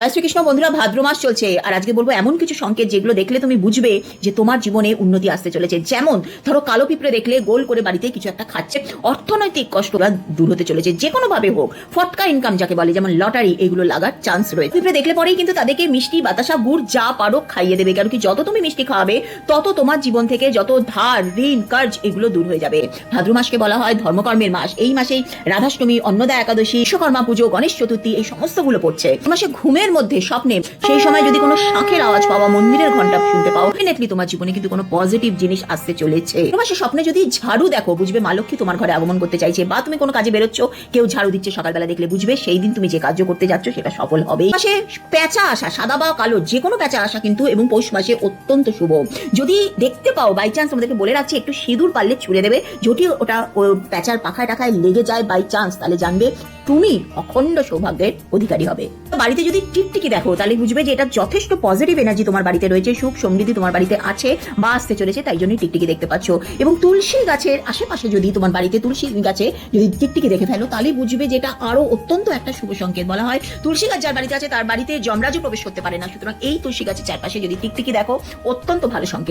জয় শ্রীকৃষ্ণ বন্ধুরা, ভাদ্র মাস চলছে, আর আজকে বলব এমন কিছু সংকেত যেগুলো দেখলে তুমি বুঝবে যে তোমার জীবনে উন্নতি আসতে চলেছে। যেমন, ধরো কালো পিঁপড়ে দেখলে গোল করে বাড়িতে কিছু একটা খাচ্ছে, অর্থনৈতিক কষ্টটা দূর হতে চলেছে, যে কোনো ভাবে হোক, ফটকা ইনকাম যাকে বলে, যেমন লটারি, এগুলো লাগার চান্স রয়েছে। পিঁপড়ে দেখলে পরেই কিন্তু তাদেরকে মিষ্টি, বাতাসা, গুড়, যা পারো খাইয়ে দেবে, কারণ কি যত তুমি মিষ্টি খাওয়াবে, তত তোমার জীবন থেকে যত ধার, ঋণ, কার্জ এগুলো দূর হয়ে যাবে। ভাদ্র মাসকে বলা হয় ধর্মকর্মের মাস। এই মাসেই রাধাষ্টমী, অন্নদা একাদশী, বিশ্বকর্মা পুজো, গণেশ চতুর্থী, এই সমস্তগুলো পড়ছে। এই মাসে ঘুমের মধ্যে স্বপ্নে, সেই সময় যদি কোনো শাঁখের আওয়াজ পাওয়া মন্দিরের ঘণ্টা শুনতে পাও ডেফিনেটলি তোমার জীবনে কিন্তু কোনো পজিটিভ জিনিস আসতে চলেছে। এই মাসে স্বপ্নে যদি ঝাড়ু দেখো, বুঝবে মা লক্ষ্মী তোমার ঘরে আগমন করতে চাইছে, বা তুমি কোনো কাজে বেরোচ্ছ, কেউ ঝাড়ু দিচ্ছে সকালবেলা দেখলে বুঝবে সেই দিন তুমি যে কার্য করতে যাচ্ছ সেটা সফল হবে। মাসে পেঁচা আসা সাদা বা কালো, যে কোনো পেঁচা আসা কিন্তু এবং পৌষ মাসে অত্যন্ত শুভ। যদি দেখতে পাও বাই চান্স তোমাদেরকে বলে রাখছি, একটু সিঁদুর পারলে ছুড়ে দেবে, যদি ওটা ও পেঁচার পাখায় টাখায় লেগে যায় বাই চান্স তাহলে জানবে তুমি অখণ্ড সৌভাগ্যের অধিকারী হবে। বাড়িতে যদি টিকটিকি দেখো, তাহলে বুঝবে যে এটা যথেষ্ট পজিটিভ এনার্জি তোমার বাড়িতে রয়েছে, সুখ সমৃদ্ধি তোমার বাড়িতে আছে, বা আসতে চলেছে, তাই জন্যই টিকটিকি দেখতে পাচ্ছ। এবং তুলসী গাছের আশেপাশে যদি তোমার বাড়িতে তুলসী গাছে যদি টিকটিকি দেখে ফেলো, তাহলে বুঝবে যে এটা আরও অত্যন্ত একটা শুভ সংকেত বলা হয়। তুলসী গাছ যার বাড়িতে আছে, তার বাড়িতে যমরাজও প্রবেশ করতে পারে না। সুতরাং এই তুলসী গাছের চারপাশে যদি টিকটিকি দেখো, অত্যন্ত ভালো সংকেত।